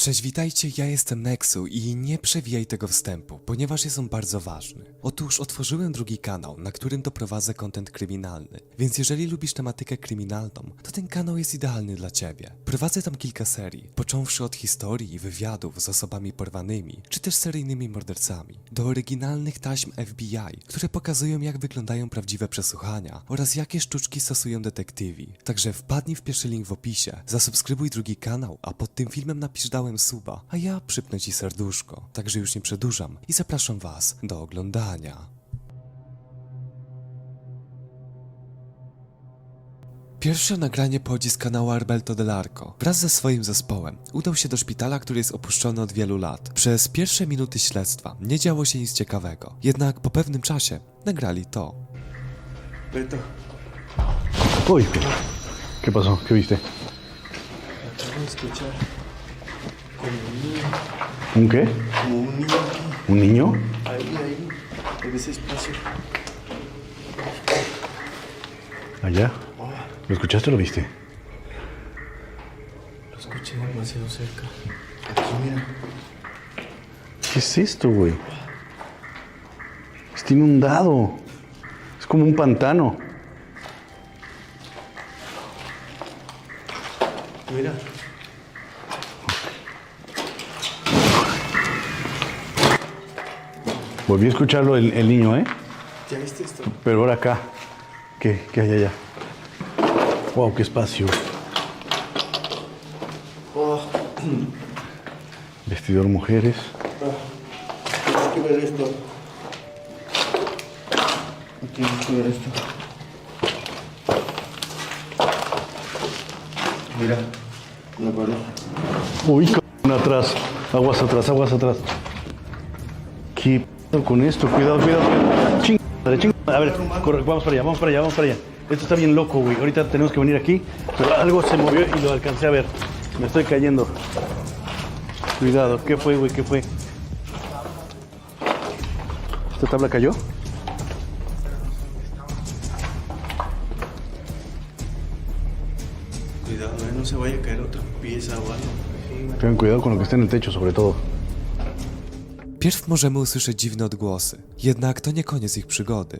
Cześć, witajcie, ja jestem Nexu i nie przewijaj tego wstępu, ponieważ jest on bardzo ważny. Otóż otworzyłem drugi kanał, na którym doprowadzę content kryminalny, więc jeżeli lubisz tematykę kryminalną, to ten kanał jest idealny dla ciebie. Prowadzę tam kilka serii, począwszy od historii i wywiadów z osobami porwanymi, czy też seryjnymi mordercami, do oryginalnych taśm FBI, które pokazują jak wyglądają prawdziwe przesłuchania oraz jakie sztuczki stosują detektywi. Także wpadnij w pierwszy link w opisie, zasubskrybuj drugi kanał, a pod tym filmem napisz dałem suba, a ja przypnę ci serduszko. Także już nie przedłużam i zapraszam was do oglądania. Pierwsze nagranie pochodzi z kanału Alberto Delarco. Wraz ze swoim zespołem udał się do szpitala, który jest opuszczony od wielu lat. Przez pierwsze minuty śledztwa nie działo się nic ciekawego. Jednak po pewnym czasie nagrali to. Beto, Uy, ¿qué pasó? ¿Qué viste? escuchar como un niño, ¿Un qué? como un niño ¿Un niño? ahí, ahí, en ese espacio. Allá. ¿Lo escuchaste o lo viste? Lo escuché demasiado cerca. Aquí, mira. ¿Qué es esto, güey? Está inundado. Es como un pantano. Mira. Volví a escucharlo el, el niño, ¿eh? ¿Ya viste esto? Pero ahora acá. ¿Qué, qué hay allá? Wow, qué espacio. Oh, Vestidor mujeres. tienes que ver esto. Tienes que ver esto. Mira, la pared. Uy, cabrón, atrás. Aguas atrás, aguas atrás. ¿Qué pedo con esto? Cuidado, cuidado. Ching, ching. A ver, corre, vamos para allá, vamos para allá, vamos para allá. Esto está bien loco, güey. Ahorita tenemos que venir aquí. Pero algo se movió y lo alcancé a ver. Me estoy cayendo. Cuidado, ¿qué fue, güey? ¿Qué fue? ¿Esta tabla cayó? Cuidado, eh, no se vaya a caer otra pieza o algo. Tengan cuidado con lo que está en el techo, sobre todo. Pierw możemy usłyszeć dziwne odgłosy, jednak to nie koniec ich przygody.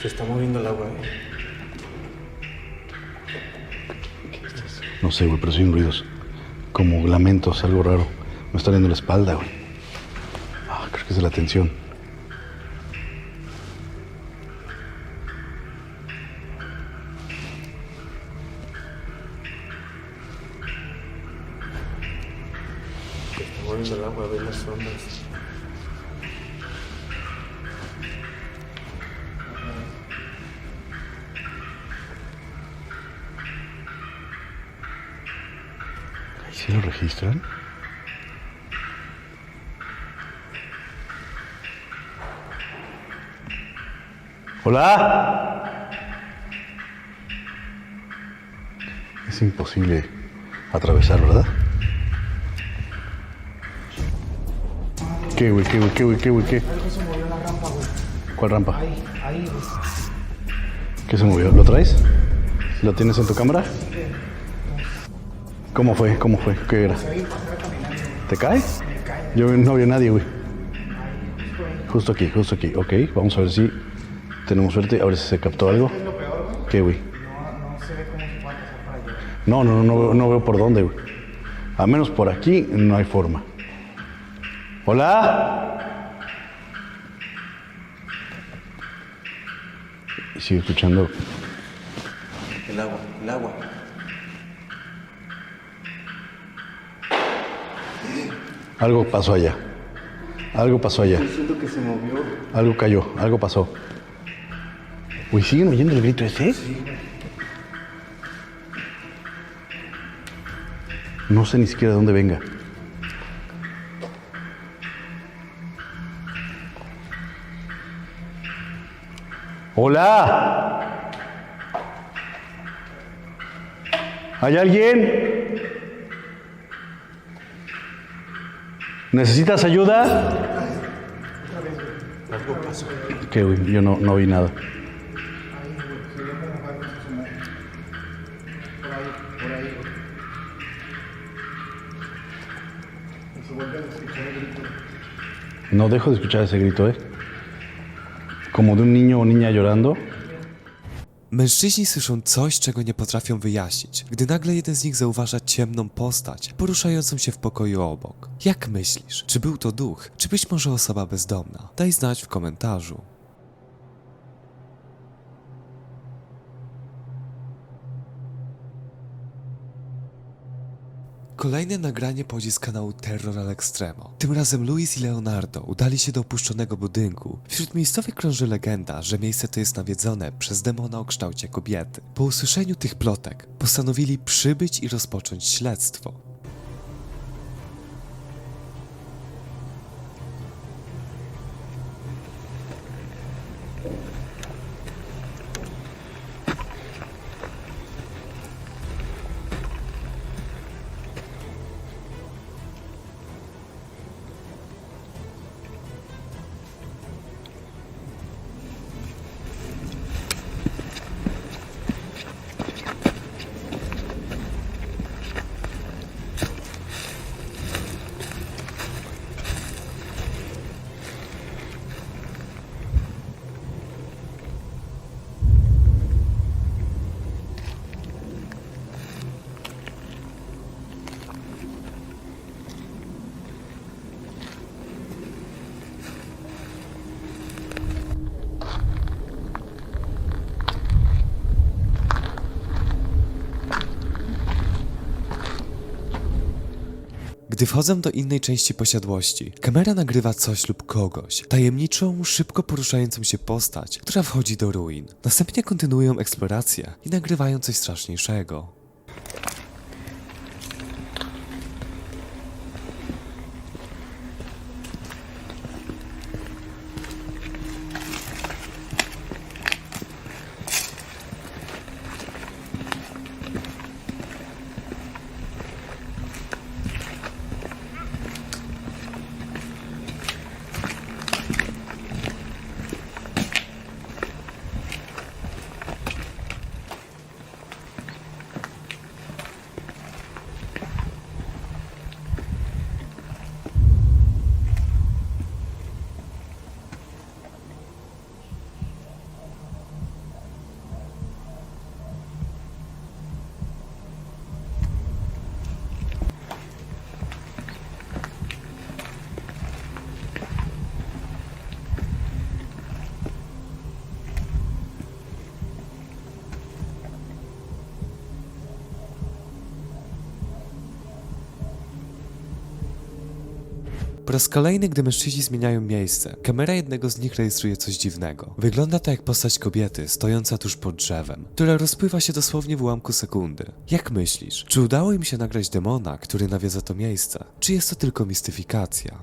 Se está moviendo el agua, eh. No sé, güey, pero hay ruidos. Como lamentos, algo raro. Me está dando la espalda, güey. Ah, creo que es de la tensión. ¿Sí lo registran? Hola. Es imposible atravesar, ¿verdad? ¿Qué, güey? ¿Qué, güey? ¿Qué, güey? ¿Qué, güey? ¿Qué? ¿Cuál rampa? Ahí, ahí. ¿Qué se movió? ¿Lo traes? ¿Lo tienes en tu cámara? ¿Cómo fue? ¿Cómo fue? ¿Qué era? ¿Te cae? Yo no vi a nadie, güey. Justo aquí, justo aquí. Ok, vamos a ver si tenemos suerte. A ver si se captó algo. ¿Qué, güey? No, no, no, no, veo- por dónde, güey. A menos por aquí no hay forma. Hola. Sigo escuchando. El agua, el agua. Algo pasó allá. Algo pasó allá. Siento que se movió. Algo cayó, algo pasó. Uy, ¿siguen oyendo el grito ese? No sé ni siquiera de dónde venga. ¡Hola! ¿Hay alguien? ¿Necesitas ayuda? ¿Qué, güey? Yo no, no vi nada. No dejo de escuchar ese grito, ¿eh? Como de un niño o niña llorando. Mężczyźni słyszą coś, czego nie potrafią wyjaśnić, gdy nagle jeden z nich zauważa ciemną postać poruszającą się w pokoju obok. Jak myślisz, czy był to duch, czy być może osoba bezdomna? Daj znać w komentarzu. Kolejne nagranie pochodzi z kanału Terror al Extremo. Tym razem Luis i Leonardo udali się do opuszczonego budynku. Wśród miejscowych krąży legenda, że miejsce to jest nawiedzone przez demona o kształcie kobiety. Po usłyszeniu tych plotek postanowili przybyć i rozpocząć śledztwo. Gdy wchodzę do innej części posiadłości, kamera nagrywa coś lub kogoś, tajemniczą, szybko poruszającą się postać, która wchodzi do ruin. Następnie kontynuują eksplorację i nagrywają coś straszniejszego. Po raz kolejny, gdy mężczyźni zmieniają miejsce, kamera jednego z nich rejestruje coś dziwnego. Wygląda to jak postać kobiety stojąca tuż pod drzewem, która rozpływa się dosłownie w ułamku sekundy. Jak myślisz, czy udało im się nagrać demona, który nawiedza to miejsce? Czy jest to tylko mistyfikacja?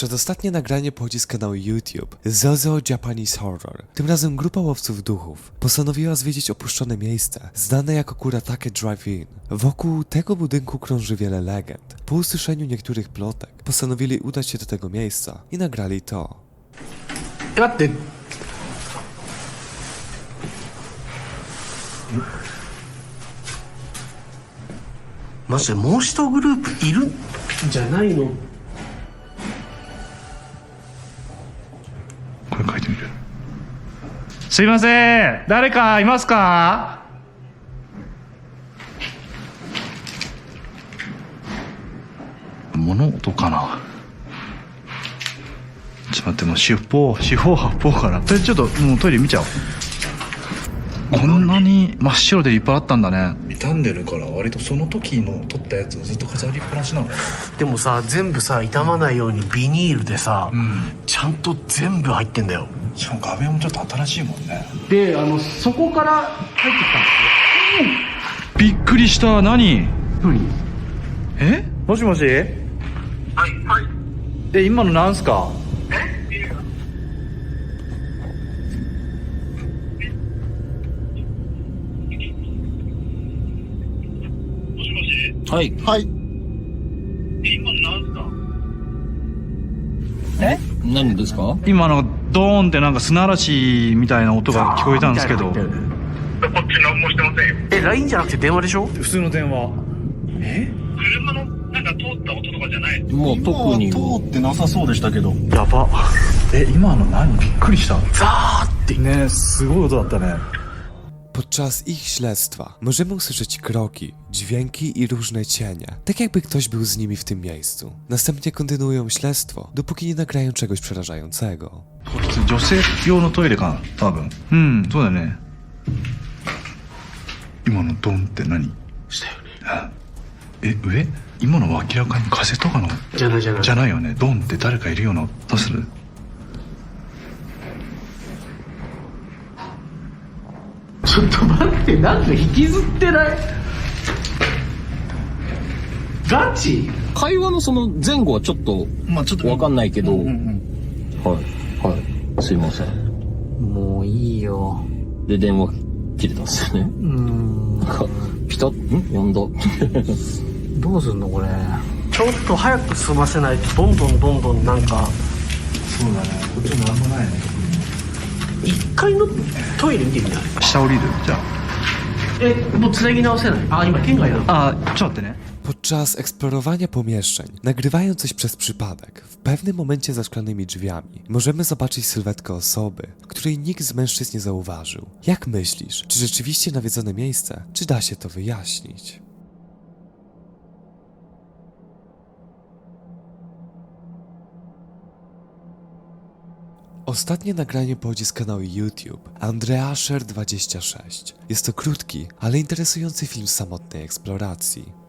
Przedostatnie nagranie pochodzi z kanału YouTube Zozo Japanese Horror. Tym razem grupa łowców duchów postanowiła zwiedzić opuszczone miejsce, znane jako Kuratake Drive-In. Wokół tego budynku krąży wiele legend. Po usłyszeniu niektórych plotek postanowili udać się do tego miejsca i nagrali to. だってマジでもう一グループいるじゃないの これ書いてみる。すいません。誰かいますか？物音かな？ちょっと待ってもう四方四方八方から。とりあえずちょっともうトイレ見ちゃおう。こんなに真っ白でいっぱいあったんだね傷んでるから割とその時の撮ったやつをずっと飾りっぱなしなの？よでもさ全部さ傷まないようにビニールでさ、ちゃんと全部入ってんだよ。しかも画面もちょっと新しいもんね。であのそこから入ってきたんですよ。びっくりした。何？何？え？もしもし？はいはい。え今のなんすか？はい。はい。何ですか？今のドーンってなんか砂嵐みたいな音が聞こえたんですけど。え LINE じゃなくて電話でしょ？普通の電話。もう特に。ってなさそうでしたけど。やば。え今の何？びっくりした。ザーって。ねすごい音だったね Podczas ich śledztwa możemy usłyszeć kroki, dźwięki i różne cienie, tak jakby ktoś był z nimi w tym miejscu. Następnie kontynuują śledztwo, dopóki nie nagrają czegoś przerażającego. 普通女性用のトイレかな多分うんそうだよね今のドンって何したよねあえ上今のは明らかに風とかのじゃないじゃないじゃないよねドンって誰かいるようなどうする ちょっと待ってなんか引きずってない？ガチ？会話のその前後はちょっとまあちょっわかんないけど、うんうんはい。はい。すいません。もういいよ。で、電話切れたんですよね。うん。なんか、ピタッ、ん？呼んだ。どうすんのこれ？ちょっと早く済ませないとどんどんどんどんなんか。そうだね。こっちなんもないね のトイレ見てみない下降りるじゃえもう繋ぎ直せないあ今県外なのああちょっと待ってね Podczas eksplorowania pomieszczeń, nagrywają coś przez przypadek, w pewnym momencie za szklanymi drzwiami, możemy zobaczyć sylwetkę osoby, której nikt z mężczyzn nie zauważył. Jak myślisz, czy rzeczywiście nawiedzone miejsce, czy da się to wyjaśnić? Ostatnie nagranie pochodzi z kanału YouTube Andreasher26. Jest to krótki, ale interesujący film samotnej eksploracji.